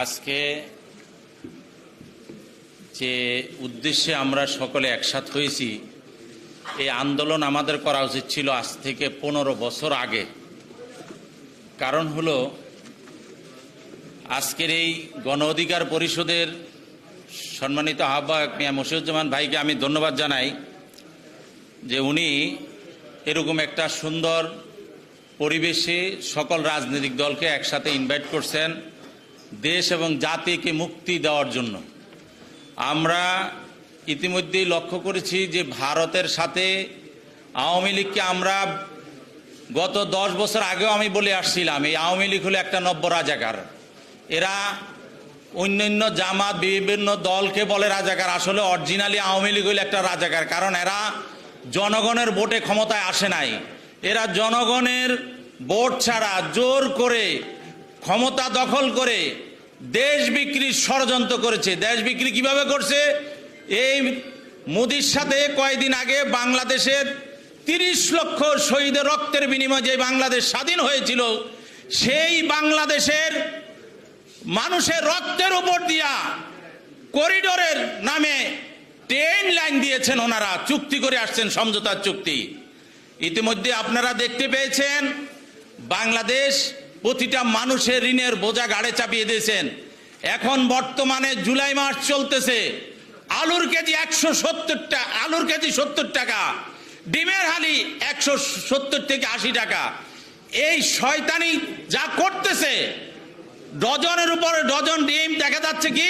আজকে যে উদ্দেশ্যে আমরা সকলে একসাথ হয়েছি, এই আন্দোলন আমাদের করা উচিত ছিল আজ থেকে পনেরো বছর আগে। কারণ হলো, আজকের এই গণ অধিকার পরিষদের সম্মানিত আহ্বায়ক মিয়া মশিউজ্জামান ভাইকে আমি ধন্যবাদ জানাই যে উনি এরকম একটা সুন্দর পরিবেশে সকল রাজনৈতিক দলকে একসাথে ইনভাইট করছেন। দেশ এবং জাতিকে মুক্তি দেওয়ার জন্য। আমরা ইতিমধ্যেই লক্ষ্য করেছি যে ভারতের সাথে আওয়ামী লীগকে আমরা গত দশ বছর আগেও আমি বলে আসছিলাম, এই আওয়ামী লীগ হলো একটা নব্য রাজাকার। এরা অন্যান্য জামাত, বিভিন্ন দলকে বলে রাজাকার, আসলে অরিজিনালি আওয়ামী লীগ হলো একটা রাজাকার, কারণ এরা জনগণের ভোটে ক্ষমতায় আসে নাই। এরা জনগণের ভোট ছাড়া জোর করে ক্ষমতা দখল করে দেশ বিক্রির ষড়যন্ত্র করেছে। দেশ বিক্রি কীভাবে করছে? এই মোদির সাথে কয়েকদিন আগে বাংলাদেশের তিরিশ লক্ষ শহীদের রক্তের বিনিময়ে যে বাংলাদেশ স্বাধীন হয়েছিল, সেই বাংলাদেশের মানুষের রক্তের উপর দিয়া করিডোরের নামে ট্রেন লাইন দিয়েছেন ওনারা। চুক্তি করে আসছেন, সমঝোতার চুক্তি। ইতিমধ্যে আপনারা দেখতে পেয়েছেন, বাংলাদেশ প্রতিটা মানুষের ঋণের বোঝা গাড়ে চাপিয়ে দিয়েছেন। এখন বর্তমানে জুলাই মাস চলতেছে। আলুর কেজি একশো সত্তর টাকা আলুর কেজি সত্তর টাকা, ডিমের হালি একশো সত্তর থেকে আশি টাকা। এই শয়তানি যা করতেছে, ডজনের উপরে ডজন ডিম দেখা যাচ্ছে কি,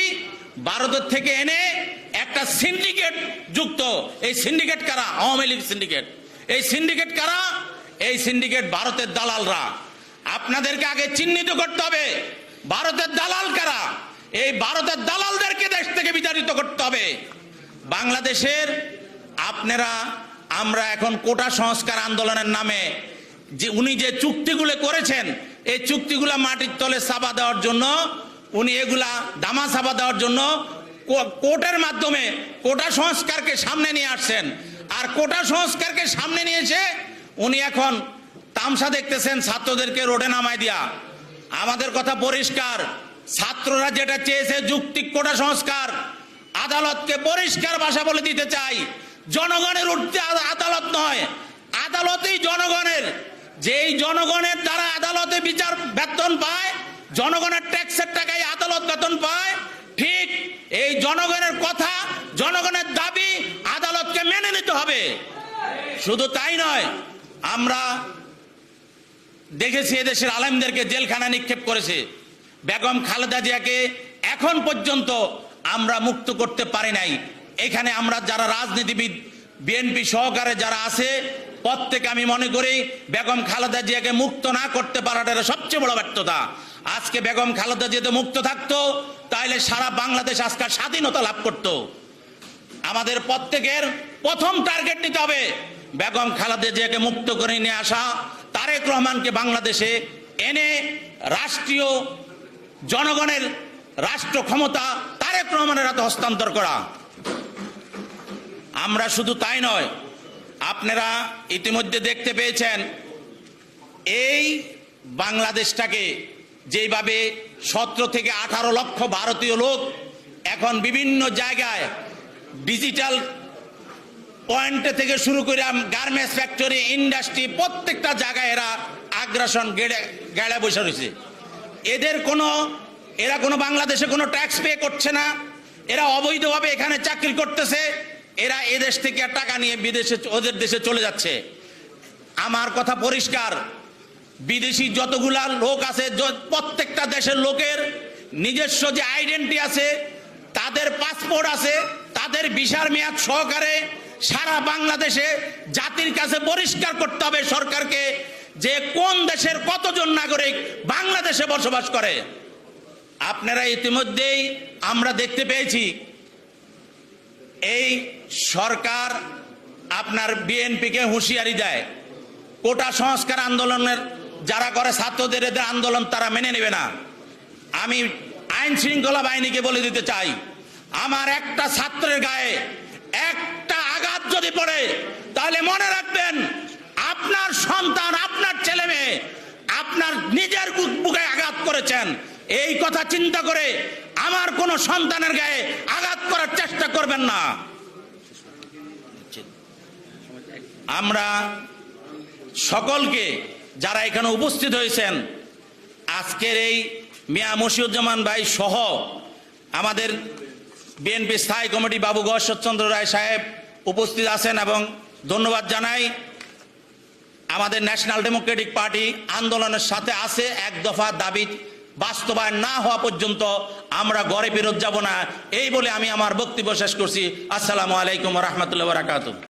ভারতের থেকে এনে একটা সিন্ডিকেট যুক্ত। এই সিন্ডিকেট কারা? আওয়ামী লীগ সিন্ডিকেট। এই সিন্ডিকেট কারা? এই সিন্ডিকেট ভারতের দালালরা। আপনাদেরকে আগে চিহ্নিত করতে হবে, ভারতের দালাল কারা? এই ভারতের দালালদেরকে দেশ থেকে বিতাড়িত করতে হবে। বাংলাদেশের আপনারা, আমরা এখন কোটা সংস্কার আন্দোলনের নামে যে উনি যে চুক্তিগুলো করেছেন, এই চুক্তিগুলা মাটির তলে চাপা দেওয়ার জন্য, উনি এগুলা দামা চাপা দেওয়ার জন্য কোর্টের মাধ্যমে কোটা সংস্কারকে সামনে নিয়ে আসছেন। আর কোটা সংস্কারকে সামনে নিয়ে এসে উনি এখন তামসা দেখতেছেন ছাত্রদেরকে রোডে নামায় দিয়া। আমাদের কথা পরিষ্কার। ছাত্ররা যেটা চেয়েছে যুক্তিক কোটা সংস্কার, আদালতকে পরিষ্কার ভাষা বলে দিতে চাই। জনগণের উঠতে আদালত নয়, আদালতেই জনগণের। যেই জনগণের দ্বারা আদালতে বিচার বেতন পায়, জনগণের ট্যাক্সের টাকায় আদালত বেতন পায়, ঠিক এই জনগণের কথা, জনগণের দাবি আদালতকে মেনে নিতে হবে। শুধু তাই নয়, আমরা দেখেছি এদেশের আলেমদেরকে জেলখানা নিক্ষেপ করেছে। বেগম খালেদা জিয়াকে এখন পর্যন্ত আমরা মুক্ত করতে পারি নাই। এখানে আমরা যারা রাজনীতিবিদ, বিএনপি সহকারে যারা আছে, প্রত্যেকে আমি মনে করি বেগম খালেদা জিয়াকে মুক্ত না করতে পারাটা সবচেয়ে বড় ব্যর্থতা। আজকে বেগম খালেদা জিয়া যদি মুক্ত থাকতো তাহলে সারা বাংলাদেশ আজকাল স্বাধীনতা লাভ করতো। আমাদের প্রত্যেকের প্রথম টার্গেট নিতে হবে, বেগম খালেদা জিয়াকে মুক্ত করে নিয়ে আসা। তারেক রহমানকে বাংলাদেশে এনে রাষ্ট্রীয় জনগণের রাষ্ট্র ক্ষমতা তারেক রহমানের হাতে হস্তান্তর করা। আমরা শুধু তাই নয়, আপনারা ইতিমধ্যে দেখতে পেয়েছেন, এই বাংলাদেশটাকে যেভাবে সতেরো থেকে আঠারো লক্ষ ভারতীয় লোক এখন বিভিন্ন জায়গায় ডিজিটাল পয়েন্টে থেকে শুরু করে গার্মেন্টস ফ্যাক্টরি ইন্ডাস্ট্রি প্রত্যেকটা জায়গায় এরা আগ্রাসন গেড়ে গেড়ে বসে রয়েছে। এদের কোনো, এরা কোনো বাংলাদেশে কোনো ট্যাক্স পে করছে না। এরা অবৈধভাবে এখানে চাকরি করতেছে। এরা এদেশ থেকে টাকা নিয়ে বিদেশে, ওদের দেশে চলে যাচ্ছে। আমার কথা পরিষ্কার। বিদেশি যতগুলা লোক আছে প্রত্যেকটা দেশের লোকের নিজস্ব যে আইডেন্টি আছে, তাদের পাসপোর্ট আছে, তাদের ভিসার মেয়াদ সহকারে সারা বাংলাদেশে জাতির কাছে পরিষ্কার করতে হবে সরকারকে যে কোন দেশের কতজন নাগরিক বাংলাদেশে বসবাস করে। আপনারা ইতিমধ্যেই আমরা দেখতে পেয়েছি, এই সরকার আপনার বিএনপিকে হুঁশিয়ারি দেয়। কোটা সংস্কার আন্দোলনের যারা করে ছাত্রদের এদের আন্দোলন তারা মেনে নেবে না। আমি আইন শৃঙ্খলা বাহিনীকে বলে দিতে চাই, আমার একটা ছাত্রের গায়ে যদি পড়ে, তাহলে মনে রাখবেন, আপনার সন্তান, আপনার ছেলে মেয়ে, আপনার নিজের বুক- আঘাত করেছেন। এই কথা চিন্তা করে আমার কোন সন্তানের গায়ে আঘাত করার চেষ্টা করবেন না। আমরা সকলকে যারা এখানে উপস্থিত হয়েছেন, আজকের এই মিয়া মশিউজ্জামান ভাই সহ আমাদের বিএনপি স্থায়ী কমিটি বাবু গশ্বরচন্দ্র রায় সাহেব উপস্থিত আছেন এবং ধন্যবাদ জানাই আমাদের ন্যাশনাল ডেমোক্রেটিক পার্টি আন্দোলনের সাথে আছে এক দফা দাবি বাস্তবায়ন না হওয়া পর্যন্ত আমরা ঘরে ফেরত যাব না। এই বলে আমি আমার বক্তব্য শেষ করছি। আসসালামু আলাইকুম রহমতুল্লাহ বারাকাতুহ।